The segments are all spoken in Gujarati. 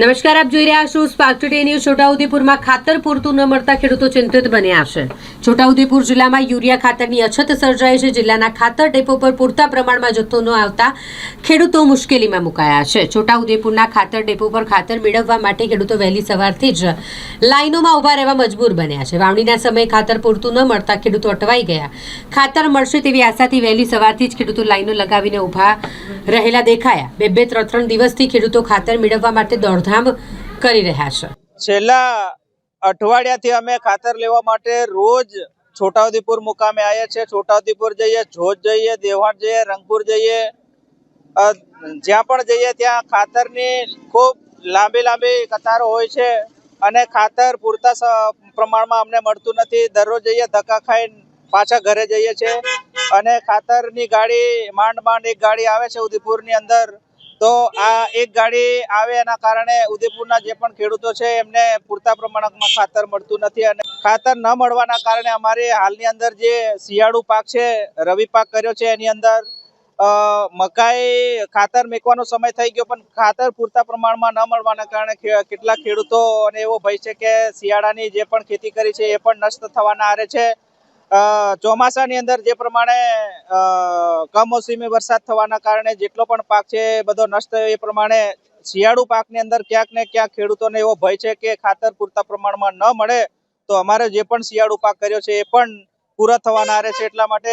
નમસ્કાર, આપ જોઈ રહ્યા છો સ્પાર્ક ટુડે ન્યૂઝ છોટાઉદેપુરમાં ખાતર પૂરતું ન મળતા ખેડૂતો ચિંતિત બન્યા છે. છોટાઉદેપુર જિલ્લામાં યુરિયા ખાતરની અછત સર્જાઈ છે. જિલ્લાના ખાતર ડેપો પર પૂરતા પ્રમાણમાં જથ્થો ન આવતા ખેડૂતો મુશ્કેલીમાં મુકાયા છે. છોટાઉદેપુરના ખાતર ડેપો પર ખાતર મેળવવા માટે ખેડૂતો વહેલી સવારથી જ લાઇનોમાં ઊભા રહેવા મજબૂર બન્યા છે. વાવણીના સમયે ખાતર પૂરતું ન મળતા ખેડૂતો અટવાઈ ગયા. ખાતર મળશે તેવી આશાથી વહેલી સવારથી જ ખેડૂતો લાઇનો લગાવીને ઊભા રહેલા દેખાયા. બે બે, ત્રણ ત્રણ દિવસથી ખેડૂતો ખાતર મેળવવા માટે દોડધામ કરી રહ્યા છે. છેલ્લા અઠવાડિયાથી અમે ખાતર લેવા માટે રોજ છોટાઉદેપુર મુકામે આવ્યા છીએ. છોટાઉદેપુર જઈએ, જોજ જઈએ દેવાણ જઈએ, રંગપુર જઈએ. જ્યાં પણ જઈએ ત્યાં ખાતરની ખૂબ લાંબી લાંબી કતારો હોય છે અને ખાતર પૂરતા પ્રમાણમાં અમને મળતું નથી. દરરોજ જઈએ, ધક્કા ખાઈને પાછા ઘરે જઈએ છીએ અને ખાતરની ગાડી માંડ માંડ એક ગાડી આવે છે ઉદયપુરની અંદર. તો આ એક ગાડી આવે એના કારણે ઉદયપુરના જે પણ ખેડૂતો છે, એમને પૂરતા પ્રમાણમાં ખાતર મળતું નથી અને ખાતર ન મળવાના કારણે અમારે હાલની અંદર જે શિયાળુ પાક છે, રવિ પાક કર્યો છે, એની અંદર મકાઈ ખાતર મેકવાનો સમય થઈ ગયો, પણ ખાતર પૂરતા પ્રમાણમાં ન મળવાના કારણે કેટલાક ખેડૂતો અને એવો ભય છે કે શિયાળાની જે પણ ખેતી કરી છે, એ પણ નષ્ટ થવાના આરે છે. ચોમાસાની અંદર જે પ્રમાણે કમોસમી વરસાદ થવાના કારણે જેટલો પણ પાક છે બધો નષ્ટ થયો, એ પ્રમાણે શિયાળુ પાકની અંદર ક્યાંક ને ક્યાંક ખેડૂતોને એવો ભય છે કે ખાતર પૂરતા પ્રમાણમાં ન મળે, તો અમારે જે પણ શિયાળુ પાક કર્યો છે એ પણ પૂરા થવાના આરે છે. એટલા માટે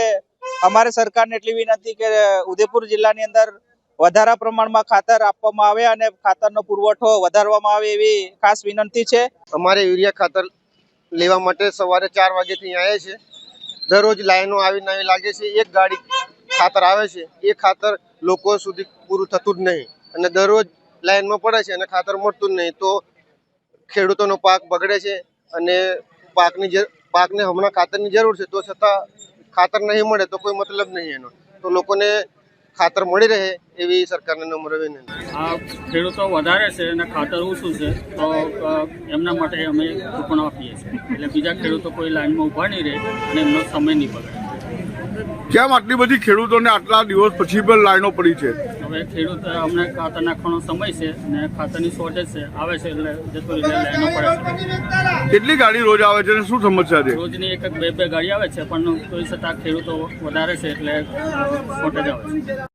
અમારે સરકારને એટલી વિનંતી કે ઉદયપુર જિલ્લાની અંદર વધારા પ્રમાણમાં ખાતર આપવામાં આવે અને ખાતરનો પુરવઠો વધારવામાં આવે એવી ખાસ વિનંતી છે. અમારે યુરિયા ખાતર લેવા માટે સવારે ચાર વાગ્યાથી અહીંયા છે દરરોજ લાઈનો આવી લાગે છે, એક ગાડી ખાતર આવે છે, એ ખાતર લોકો સુધી પૂરું થતું જ નહીં. અને દરરોજ લાઈનમાં પડે છે અને ખાતર મળતું જ નહીં. તો ખેડૂતોનો પાક બગડે છે અને પાકની પાકને હમણાં ખાતરની જરૂર છે. તો છતાં ખાતર નહીં મળે તો કોઈ મતલબ નહીં એનો. તો લોકોને ખાતર મળી રહે એવી સરકારને નમ્ર વિનંતી આ ખેડૂતો વધારે છે અને ખાતર ઓછું છે તો એમના માટે અમે કૂપન આપીએ છીએ. એટલે બીજા ખેડૂતો કોઈ લાઈનમાં ઊભા નહીં રહે અને એમનો સમય નહીં બગડે. કેમ આટલી બધી ખેડૂતોને આટલા દિવસ પછી પણ લાઈનો પડી છે? હવે ખેડૂત અમને ખાતર નાખવાનો સમય છે અને ખાતરની શોર્ટેજ છે આવે છે એટલે જતો રીતે લાઈનો પડે છે. કેટલી ગાડી રોજ આવે છે અને શું સમસ્યા છે? રોજની એક એક બે બે ગાડી આવે છે પણ તોય છતાં ખેડૂતો વધારે છે એટલે શોર્ટેજ આવે છે.